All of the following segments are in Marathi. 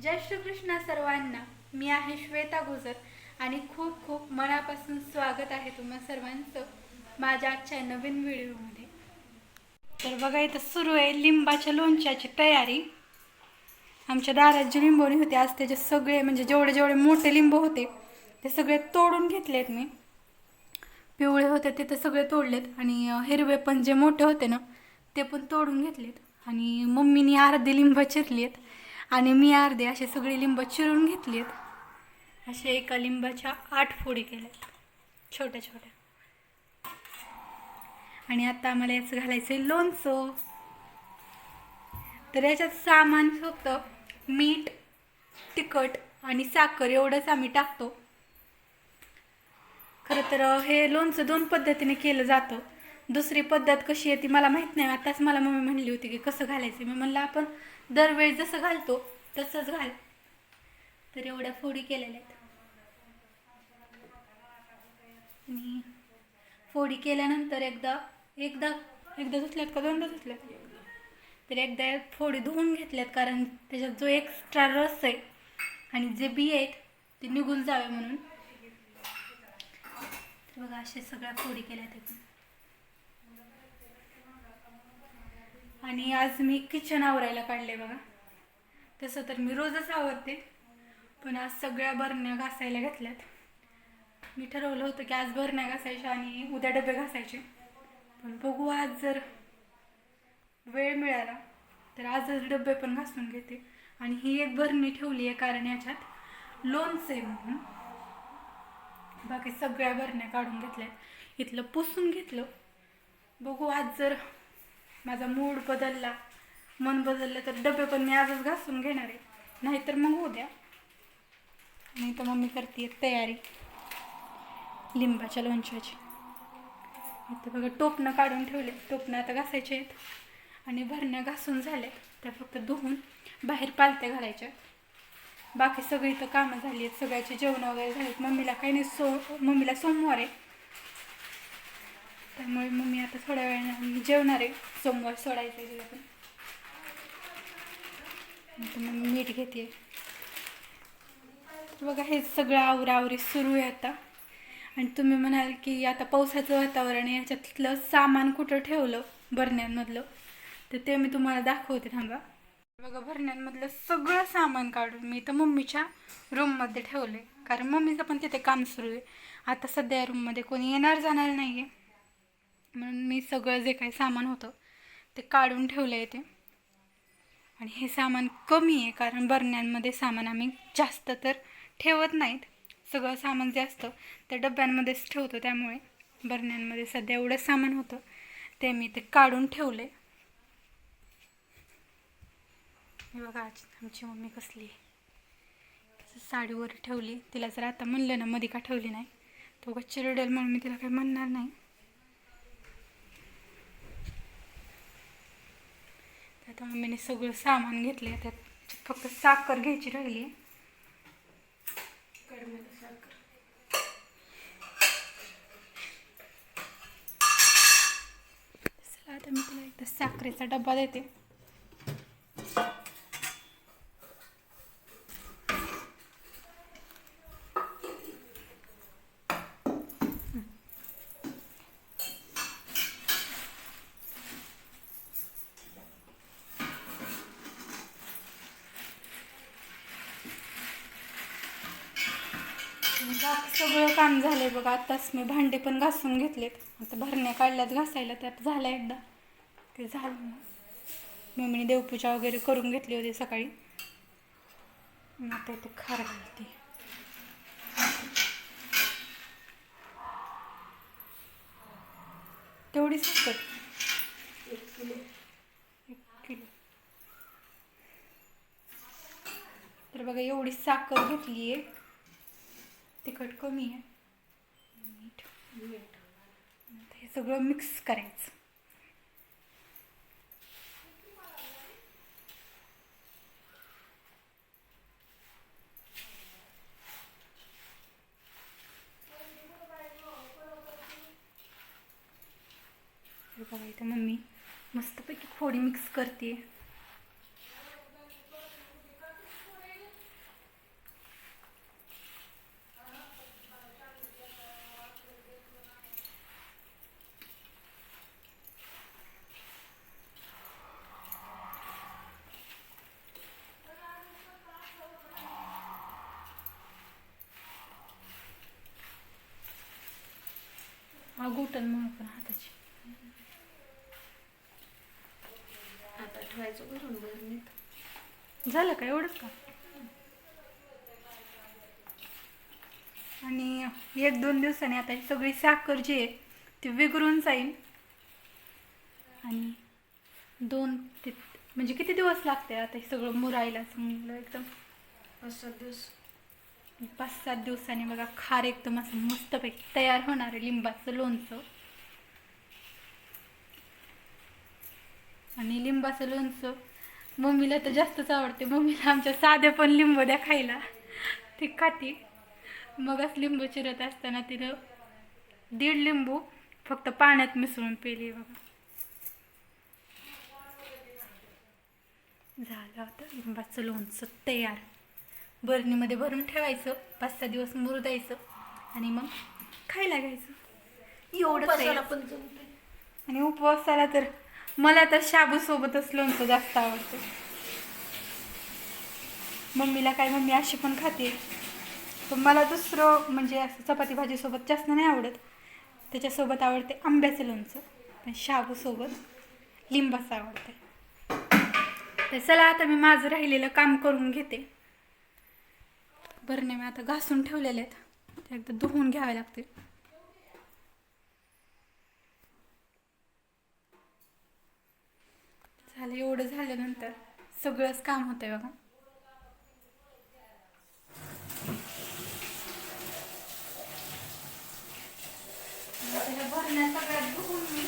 जय श्रीकृष्ण सर्वांना. मी आहे श्वेता गुजर आणि खूप खूप मनापासून स्वागत आहे तुम्हा सर्वांचं माझ्या आजच्या नवीन व्हिडिओमध्ये. तर बघा इथं सुरू आहे लिंबाच्या लोणच्याची तयारी. आमच्या दारात जे लिंबोणी होते आज त्याचे सगळे म्हणजे जेवढे जेवढे मोठे लिंबू होते ते सगळे तोडून घेतलेत मी. पिवळे होते ते तर सगळे तोडलेत आणि हिरवे पण जे मोठे होते ना ते पण तोडून घेतलेत. आणि मम्मीनी अर्धे लिंब चिरलेत. आणि मी अर्धे असे सगळे लिंब चिरून घेतलेत. असे एका लिंबाच्या आठ फोडी केल्यात. छोट्या छोट्या. आणि आता आम्हाला याचं घालायचं आहे लोणचं. तर याच्यात सामान फक्त मीठ तिखट आणि साखर एवढंच आम्ही टाकतो. खरं तर हे लोणचं दोन पद्धतीने केलं जातं. दुसरी पद्धत कशी आहे ती मला माहीत नाही. आताच मला मम्मी म्हणली होती की कसं घालायचं? मी म्हणलं आपण दरवेळी जसं घालतो तसंच घाल. तर एवढ्या फोडी केलेल्या आहेत. आणि फोडी केल्यानंतर एकदा एकदा एकदा धुतल्यात का? दोनदा धुतल्यात? तर एकदा फोडी धुवून घेतल्यात कारण त्याच्यात जो एक्स्ट्रा रस आहे आणि जे बी आहेत ते निघून जावे म्हणून. तर बघा असे सगळ्या फोडी केल्या त्यातून आणि आज मी किचन आवरायला काढले बघा. तसं तर मी रोजच आवरते पण आज सगळ्या बरण्या घासायला घेतल्यात. मी ठरवलं होतं की आज बरण्या घासायच्या आणि उद्या डबे घासायचे. पण बघू आज जर वेळ मिळाला तर आजच डबे पण घासून घेते. आणि ही एक बरणी ठेवली आहे कारण याच्यात लोणचे म्हणून. बाकी सगळ्या भरण्या काढून घेतल्या इथलं पुसून घेतलं. बघू आज जर माझा मूड बदलला. मन बदललं तर डबे पण मी आजच घासून घेणार आहे. नाहीतर मग उद्या नाही तर मम्मी करते तयारी. लिंबाच्या लोणच्याची. इथं बघा टोपणं काढून ठेवले टोपणं आता घासायचे आहेत. आणि भरण्या घासून झाल्यात. त्या फक्त धुवून बाहेर पालत्या घालायच्या. बाकी सगळी इथं कामं झाली आहेत. सगळ्याचे जेवण वगैरे झालेत. मम्मीला काही नाही सो मम्मीला सोमवार आहे. त्यामुळे मम्मी आता थोड्या वेळाने जेवणार आहे. सोमवार सोडायचं आहे तिला पण. आता मीठ घेते. बघा हे सगळं आवरावरी सुरू आहे आता. आणि तुम्ही म्हणाल की आता पावसाचं वातावरण याच्यातलं सामान कुठं ठेवलं? भरण्यांमधलं. तर ते मी तुम्हाला दाखवते थांबा. बघा भरण्यांमधलं सगळं सामान काढून मी तर मम्मीच्या रूममध्ये ठेवलं आहे कारण मम्मीचं पण तिथे काम सुरू आहे. आता सध्या या रूममध्ये कोणी येणार जाणार नाही आहे म्हणून मी सगळं जे काही सामान होतं ते काढून ठेवलं आहे ते. आणि हे सामान कमी आहे कारण बरण्यांमध्ये सामान आम्ही जास्त तर ठेवत नाहीत. सगळं सामान जे असतं ते डब्यांमध्येच ठेवतो त्यामुळे बरण्यांमध्ये सध्या एवढं सामान होतं ते मी ते काढून ठेवले बघा आज आमची मम्मी कसली आहे. साडीवर ठेवली. तिला जर आता म्हणलं ना मध्ये का ठेवली नाही? तो चिरडेल म्हणून मी तिला काही म्हणणार नाही. आता मम्मीने सगळं सामान घेतलं त्यात फक्त साखर घ्यायची राहिली. साखर. चला आता मी तुला एकदा साखरेचा डब्बा देते. बाकी सगळं काम झालंय बघा. आताच मी भांडे पण घासून घेतलेत. आता भरण्या काढल्यात घासायला त्यात झालं एकदा. ते झालं मम्मीने देवपूजा वगैरे करून घेतली होती सकाळी. आता इथे खार घालते. तेवढी साखर. एक किलो. तर बघा एवढी साखर घेतली आहे तिखट कमी आहे. मीठ. मीठ. आता हे सगळं मिक्स करायचं. बघा इथं मम्मी मस्तपैकी फोडी मिक्स करते तुटन म्हणून पण हाताची. आता ठेवायचं भरून भरणीत झालं का एवढंच का? आणि एक दोन दिवसांनी आता ही सगळी साखर जी आहे ती विघरून जाईल. आणि दोन ते म्हणजे किती दिवस लागते आता हे सगळं मुरायला? चांगलं एकदम. सात दिवस. पाच सात दिवसांनी बघा खार एकदम असं मस्तपैकी तयार होणार आहे लिंबाचं लोणचं. आणि लिंबाचं लोणचं मम्मीला तर जास्तच आवडते. मम्मीला आमच्या साधे पण लिंबू द्या खायला. ती खाती. मगच लिंबू चिरत असताना तिनं दीड लिंबू फक्त पाण्यात मिसळून पेली बघा. झालं होतं लिंबाचं लोणचं तयार. बरणीमध्ये भरून ठेवायचं पाच सहा दिवस मुरू द्यायचं आणि मग खायला घ्यायचं. जमते आणि उपवासाला तर मला तर शाबू सोबतच लोणचं जास्त आवडतं. मम्मीला काय मम्मी अशी पण खाते. पण मला दुसरं म्हणजे असं चपाती भाजीसोबत जास्त नाही आवडत. त्याच्यासोबत आवडते आंब्याचं लोणचं. पण शाबूसोबत लिंबाचं आवडते तर चला आता मी माझं राहिलेलं काम करून घेते. बरं मी आता घासून ठेवलेले आहेत. ते एकदा धुवून घ्यावे लागते झालं एवढं झाल्यानंतर सगळंच काम होतंय बघा. आता भरण्या सगळ्यात धुवून मी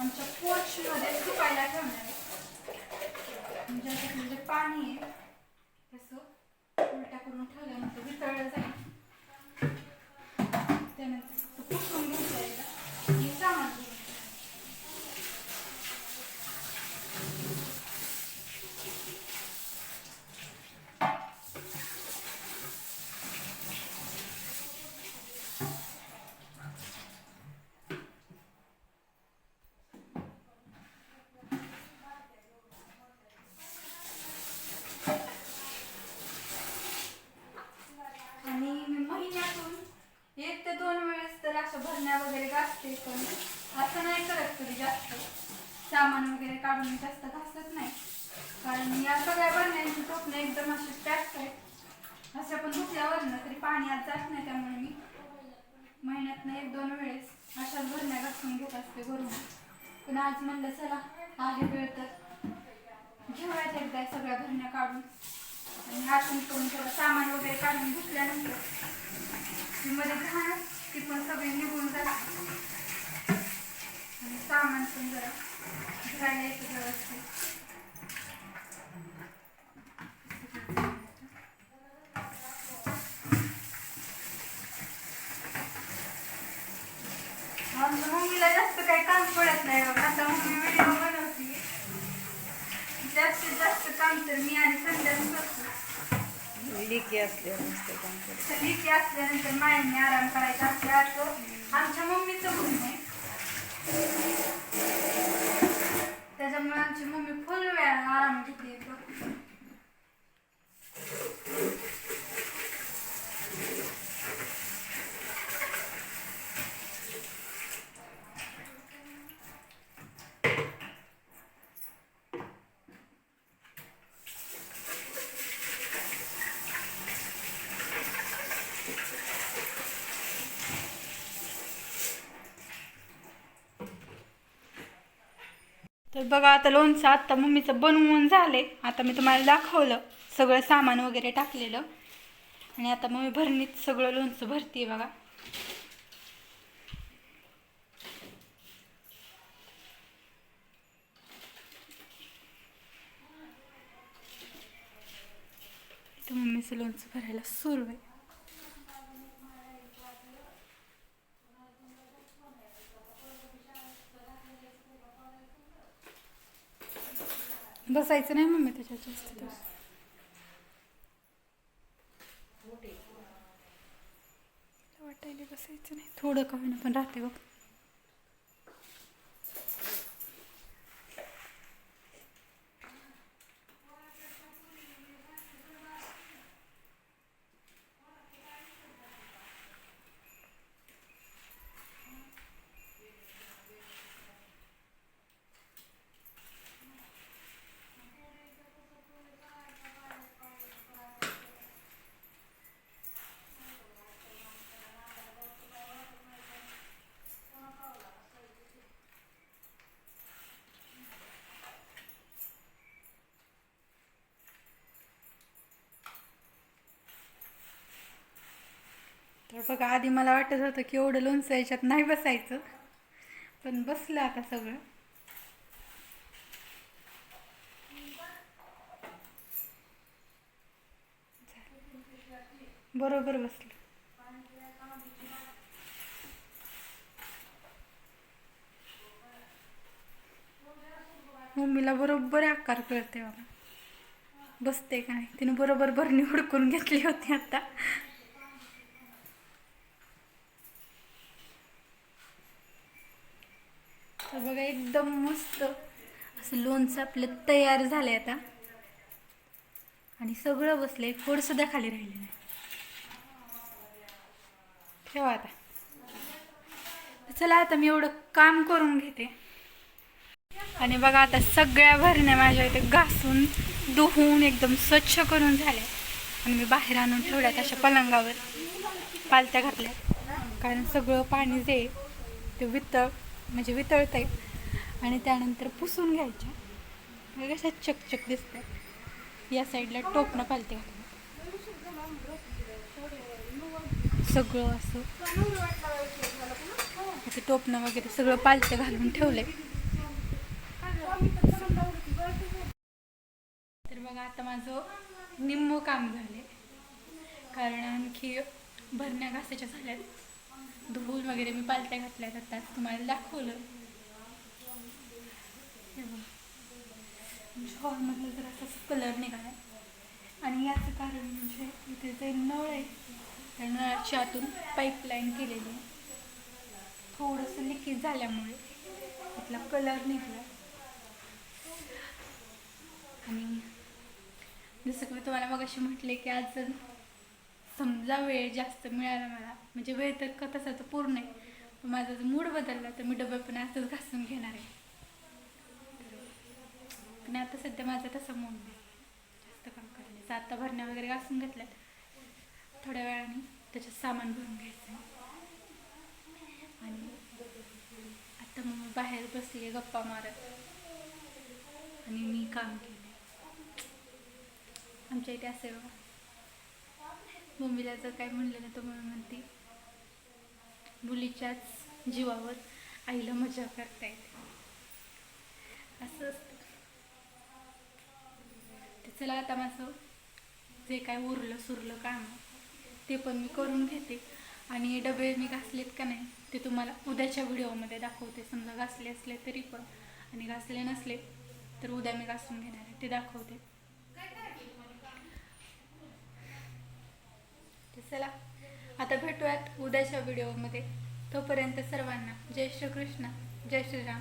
आमच्या पोर्चमध्ये धुवायला ठेवणार आहे. म्हणजे पाणी आहे तसं उलटा करून ठेवल्यानंतर वितळलं जाईल. त्यानंतर फक्त पुसून घ्यायचं आहे का आणि सामान धुवून घ्यायचं. आणि मी महिन्यातून एक ते दोन भरण्या वगैरे घासते पण असं नाही करत कधी जास्त. सामान वगैरे काढून जास्त घासत नाही. कारण या सगळ्या भरण्यांची टोपणं एकदम अशी पॅक आहेत. अशा पण धुतल्यावर ना तरी पाणी आत जात नाही त्यामुळे मी महिन्यातनं एक दोन वेळेस अशाच भरण्या घासून घेत असते भरून. पण आज म्हणलं चला आहे वेळ तर घेऊयात एकदा सगळ्या भरण्या काढून. आणि हातून करून थोडं सामान वगैरे काढून घेतल्यानंतरमध्ये घाण ती पण सगळी निघून जाते. आणि सामान पण जरा घ्यायला येतं व्यवस्थित. आमच्या मम्मीला जास्त काही काम पडत नाही बघ. आता मम्मी व्हिडिओ बनवते. जास्तीत जास्त काम तर मी आणि संध्याच करतो. लिकी असल्यानंतर काम लिखी असल्यानंतर मायांनी आराम करायचा असते आमच्या मम्मीचं म्हणणं आहे. त्याच्यामुळे आमची मम्मी फुल वेळा आराम घेते. तर बघा आता लोणचं आत्ता मम्मीचं बनवून झाले आता मी तुम्हाला दाखवलं सगळं सामान वगैरे टाकलेलं. आणि आता मम्मी भरणीत सगळं लोणचं भरते बघा. इथं मम्मीचं लोणचं भरायला सुरू आहे. बसायचं नाही मम्मी त्याच्यात जास्त दिवस. वाटायला बसायचं नाही थोडं का होईना पण राहते बघ हे बघा आधी मला वाटत होतं की एवढं लोणचं याच्यात नाही बसायचं पण बसलं आता सगळं. बरोबर बसलं. मम्मीला बरोबर आकार कळते बाबा बसते का नाही? तिने बरोबर भरणी हुडकून घेतली होती आता तर बघा एकदम मस्त. असं लोणचं आपलं तयार झालंय आता. आणि सगळं बसलंय फोड सुद्धा खाली राहिले नाही. ठेवा आता. चला आता मी एवढं काम करून घेते. आणि बघा आता सगळ्या भरण्या माझ्या इथे घासून धुवून एकदम स्वच्छ करून झाल्या. आणि मी बाहेर आणून ठेवल्यात अशा पलंगावर. पालत्या घातल्या कारण सगळं पाणी जे ते वितळ म्हणजे वितळत आहे आणि त्यानंतर पुसून घ्यायच्या. कशा चकचक दिसतात. या साईडला टोपणं पालते घालून. सगळं असं. ते टोपणं वगैरे सगळं पालते घालून ठेवलंय. तर बघा आता माझं निम्म काम झाले कारण आणखी भरण्या घासायच्या झाल्यात. धुवून वगैरे मी पालत्या घातल्यात. आता तुम्हाला दाखवलं. हे हॉलमधलं जर असं कलर निघाला आणि याचं कारण म्हणजे इथे जे नळ आहे त्या नळाच्या आतून पाईपलाईन केलेली आहे. थोडंसं लिकेज झाल्यामुळे आपला कलर निघाला. आणि जसं की मी तुम्हाला मग अशी म्हटले की आज जर समजा वेळ जास्त मिळाला मला म्हणजे वेळ तर का तसा तर पूर्ण आहे पण माझा जर मूड बदलला तर मी डबे पण असंच घासून घेणार आहे. आणि आता सध्या माझा तसा मूड नाही जास्त काम करण्याचं आता भरण्या वगैरे घासून घेतल्यात. थोड्या वेळाने त्याच्यात सामान भरून घ्यायचं. आणि आता मग बाहेर बसली गप्पा मारत. आणि मी काम केलं आमच्या इथे असे बघा. मम्मीला जर काय म्हणलं ना तर मम्मी म्हणते मुलीच्याच जीवावर आईला मजा करता येते. असं असतं. चला आता माझं जे काय उरलं सुरलं काम ते पण मी करून घेते. आणि डबे मी घासलेत का नाही ते तुम्हाला उद्याच्या व्हिडिओमध्ये दाखवते. समजा घासले असले तरी पण आणि घासले नसले तर उद्या मी घासून घेणार आहे. ते दाखवते. चला आता भेटूयात उद्याच्या व्हिडिओमध्ये. तोपर्यंत सर्वांना जय श्रीकृष्ण जय श्रीराम.